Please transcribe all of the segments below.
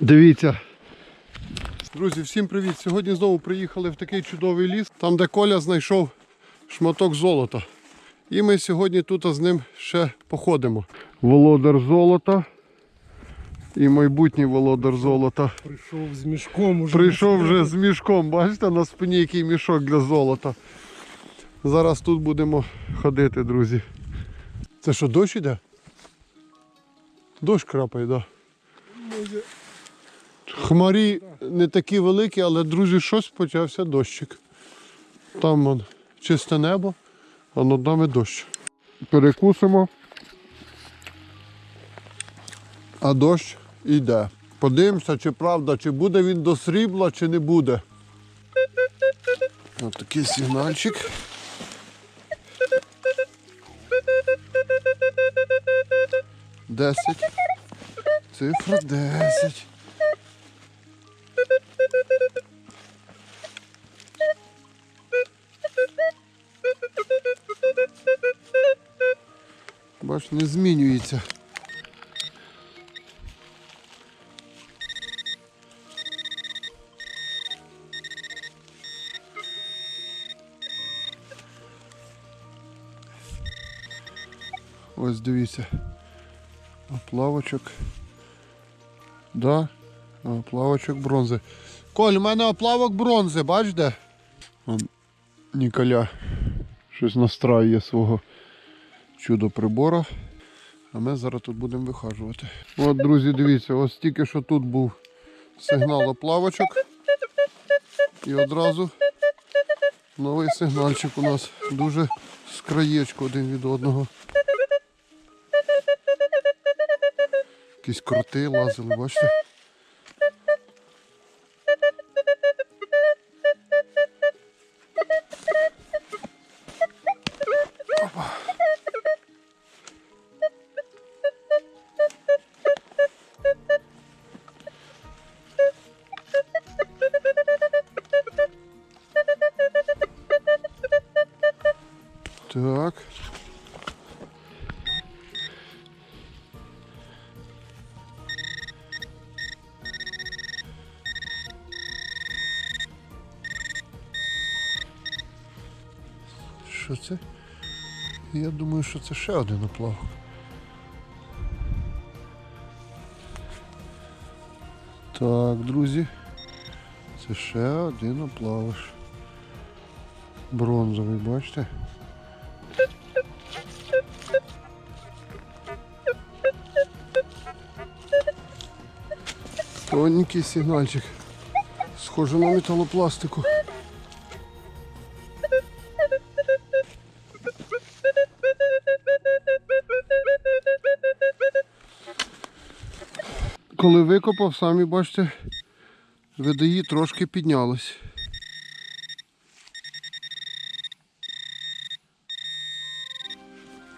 Дивіться. Друзі, всім привіт! Сьогодні знову приїхали в такий чудовий ліс, там де Коля знайшов шматок золота. І ми сьогодні тут з ним ще походимо. Володар золота і майбутній володар золота. Прийшов з мішком уже. Прийшов вже з мішком, бачите, на спині який мішок для золота. Зараз тут будемо ходити, друзі. Це що, дощ іде? Дощ крапає, так. Да. Може, Хмарі не такі великі, але, друзі, щось почався дощик. Там вон, чисте небо, а над нами дощ. Перекусимо. А дощ йде. Подивимося, чи правда, чи буде він до срібла, чи не буде. Ось такий сигнальчик. Десять. Цифра десять. Не змінюється. Ось дивіться. Оплавочок. Да. Оплавочок бронзи. Коль, у мене оплавок бронзи, бач де? Ніколя щось настраює свого чудо прибора. А ми зараз тут будемо вихажувати. От, друзі, дивіться, ось тільки що тут був сигнал оплавочок. І одразу новий сигнальчик у нас дуже з краєчку один від одного. Якісь кроти лазили, бачите? Так. Що це? Я думаю, що це ще один оплавок. Так, друзі. Це ще один оплавиш. Бронзовий, бачите? Тоненький сигнальчик. Схоже на металопластику. Коли викопав, самі бачите, ВДІ трошки піднялось.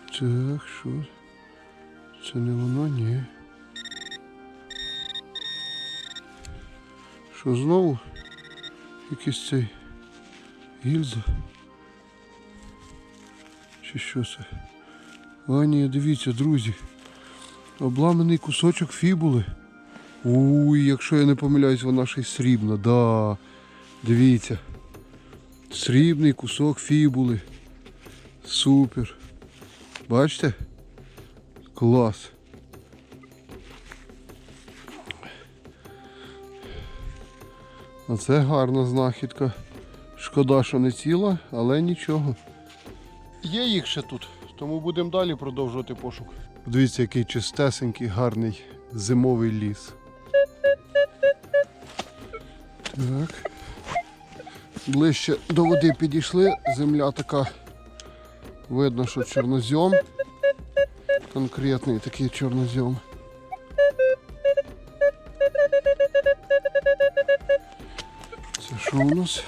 Так, що? Це не воно, ні. Що знову? Якийсь цей гільза? Чи що це? А ні, дивіться, друзі. Обламаний кусочок фібули. Уй, якщо я не помиляюсь, вона ще й срібна. Да. Дивіться. Срібний кусок фібули. Супер. Бачите? Клас. Оце гарна знахідка. Шкода, що не ціла, але нічого. Є їх ще тут, тому будемо далі продовжувати пошук. Дивіться, який чистесенький, гарний зимовий ліс. Так. Ближче до води підійшли. Земля така. Видно, що чорнозьом. Конкретний такий чорнозьом. Що у нас?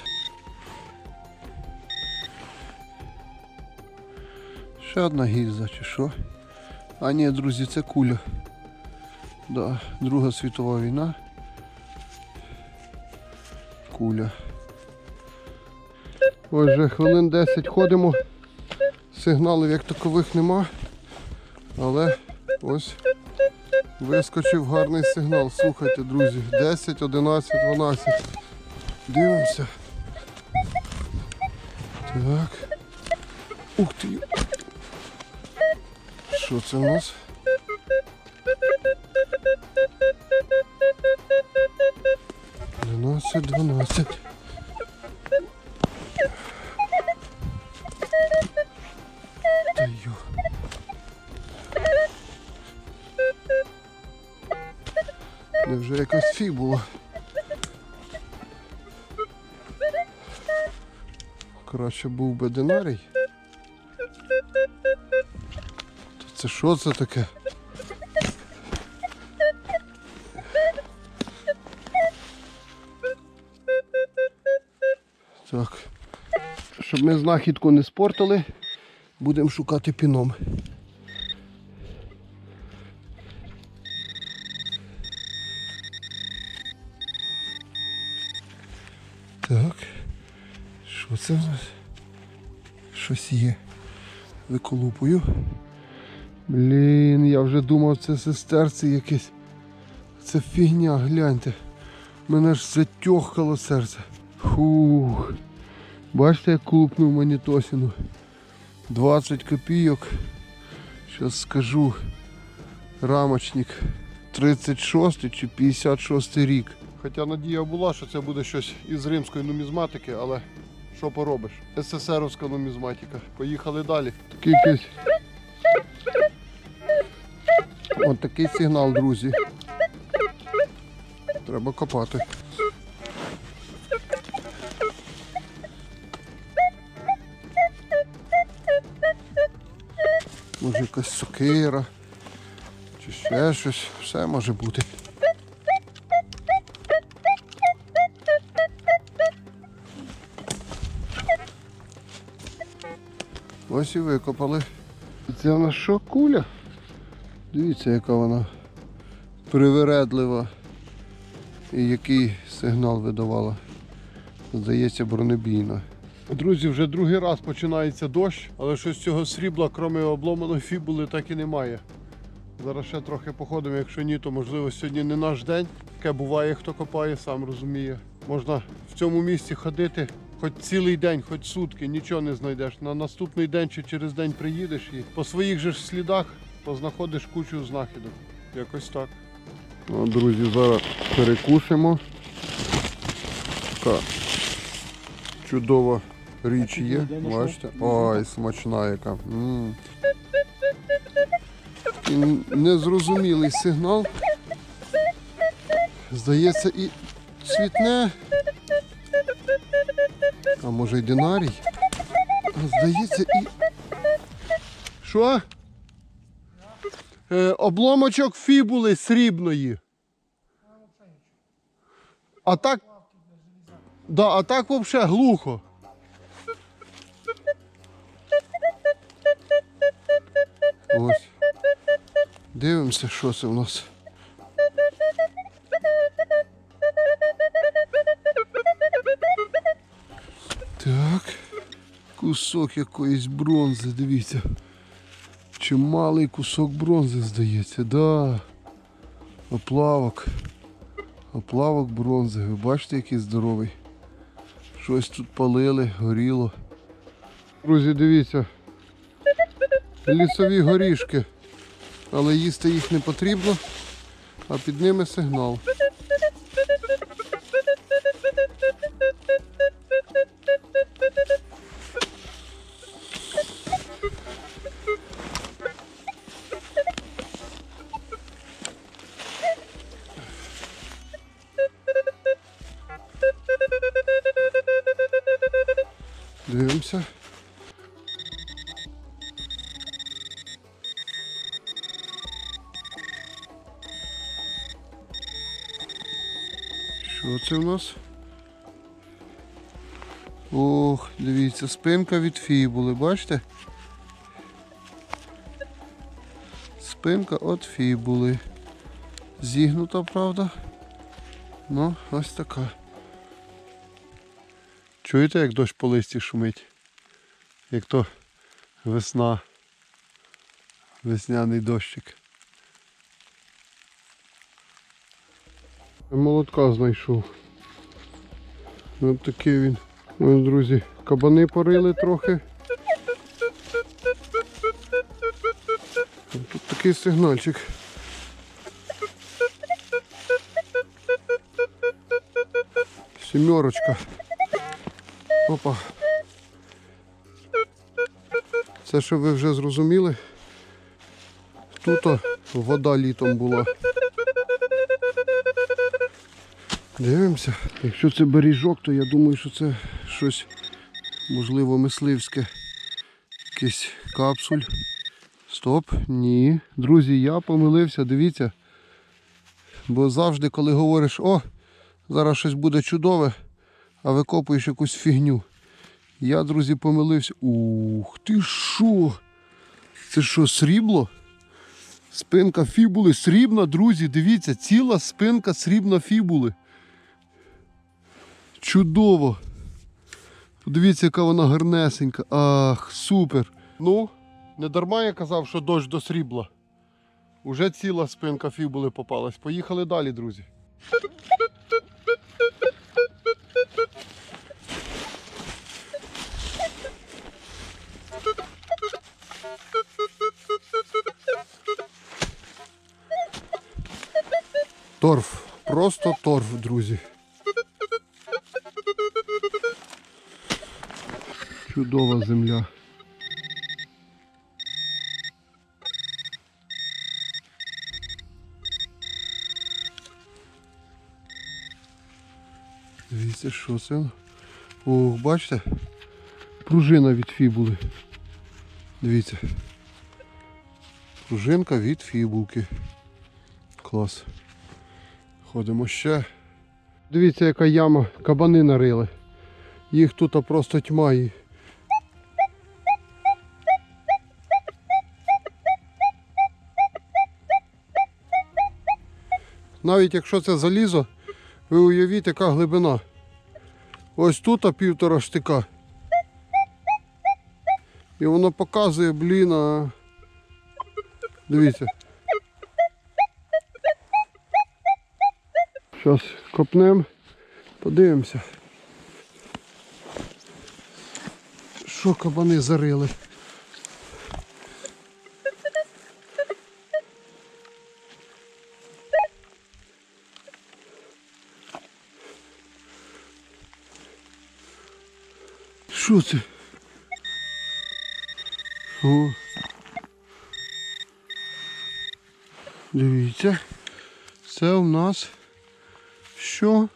Ще одна гільза чи що? А ні, друзі, це куля. Да, Друга світова війна. Куля. Ось вже хвилин 10 ходимо. Сигналів як такових нема. Але ось Вискочив гарний сигнал. Слухайте, друзі. 10, 11, 12. Дивимося. Так. Ух ти. Що це у нас? Дванадцять, дванадцять. Та йо. Невже якась фібула? Краще був би динарій. То це що це таке? Так. Щоб ми знахідку не спортили, будемо шукати піном. Так. Що це в нас? Щось є. Виколупую. Блін, я вже думав, це сестерці якесь. Це фігня, гляньте. Мене ж затьохкало серце. Фух. Бачите, як колупнув монітосину. 20 копійок. Зараз скажу. Рамочник 36 чи 56 рік. Хоча надія була, що це буде щось із римської нумізматики, але що поробиш? СССРовська нумізматика. Поїхали далі. Такий. От такий сигнал, друзі. Треба копати. Може якась сокира. Чи ще щось. Все може бути. Ось і викопали. Це в нас що куля? Дивіться, яка вона привередлива. І який сигнал видавала. Здається, бронебійна. Друзі, вже другий раз починається дощ, але щось цього срібла, крім обломаної фібули, так і немає. Зараз ще трохи походимо, якщо ні, то можливо сьогодні не наш день. Таке буває, хто копає, сам розуміє. Можна в цьому місці ходити хоч цілий день, хоч сутки, нічого не знайдеш. На наступний день чи через день приїдеш і по своїх же ж слідах познаходиш кучу знахідок. Якось так. Ну, друзі, зараз перекусимо. Така чудова річ є. Бачите? Ой, смачна яка. М. І незрозумілий сигнал. Здається, і цвітне. А може й динарій? А Здається, і. Що? Е, обломочок фібули срібної. А так. Да, а так взагалі глухо. Ось. Дивимося, що це в нас. Так. Кусок якоїсь бронзи, дивіться. Чималий кусок бронзи, здається, да. Оплавок. Оплавок бронзи. Ви бачите, який здоровий. Щось тут палили, горіло. Друзі, дивіться. Лісові горішки. Але їсти їх не потрібно, а під ними сигнал. В нас? Ох, дивіться, спинка від фібули, бачите? Спинка від фібули. Зігнута, правда? Ну, ось така. Чуєте, як дощ по листі шумить? Як то весна. Весняний дощик. Молотка знайшов. Ось такий він. Ось, друзі, кабани порили трохи. Тут такий сигнальчик. Сімерочка. Опа. Це що ви вже зрозуміли? Тут вода літом була. Дивимося. Якщо це беріжок, то я думаю, що це щось можливо мисливське. Якийсь капсуль. Стоп, ні. Друзі, я помилився, дивіться. Бо завжди, коли говориш, о, зараз щось буде чудове, а викопуєш якусь фігню. Я, друзі, помилився. Ух ти що? Це що, срібло? Спинка фібули срібна, друзі, дивіться, ціла спинка срібна фібули. Чудово. Подивіться, яка вона гарнесенька. Ах, супер. Ну, не дарма я казав, що дощ до срібла. Уже ціла спинка фібули попалась. Поїхали далі, друзі. Торф. Просто торф, друзі. Чудова земля. Дивіться, що це? Ох, бачите? Пружина від фібули. Дивіться. Пружинка від фібулки. Клас. Ходимо ще. Дивіться, яка яма, кабани нарили. Їх тут просто тьма. І... Навіть якщо це залізо, ви уявіть, яка глибина. Ось тут півтора штика. І воно показує, блін, а... Дивіться. Зараз копнемо, подивимося. Що кабани зарили? Що це? О. Дивіться. Це у нас що?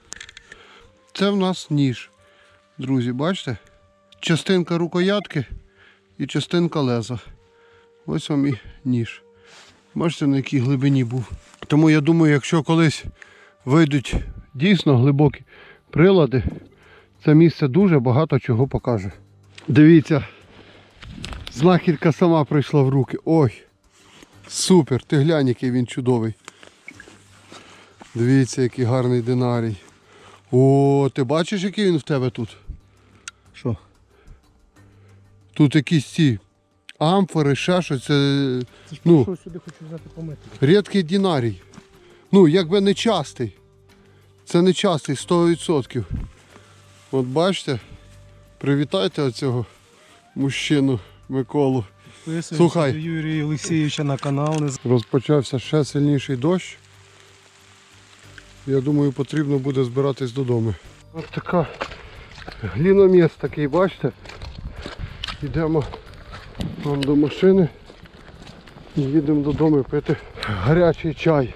Це в нас ніж. Друзі, бачите? Частинка рукоятки і частинка леза. Ось вам і ніж. Бачите, на якій глибині був. Тому я думаю, якщо колись вийдуть дійсно глибокі прилади, це місце дуже багато чого покаже. Дивіться, знахідка сама прийшла в руки. Ой! Супер! Ти глянь, який він чудовий. Дивіться, який гарний динарій. О, ти бачиш, який він в тебе тут? Що? Тут якісь ці амфори, ще щось. Це Це Ну. що сюди хочу взяти помити. рідкий динарій. Ну, якби не частий. Це не частий, 100%. От бачите, привітайте оцього мужчину Миколу. Слухай. до Юрія Олексійовича на канал. Не з- Розпочався ще сильніший дощ. Я думаю, потрібно буде збиратись додому. Ось така гліноміс такий, бачите? Йдемо вон до машини і їдемо додому пити гарячий чай.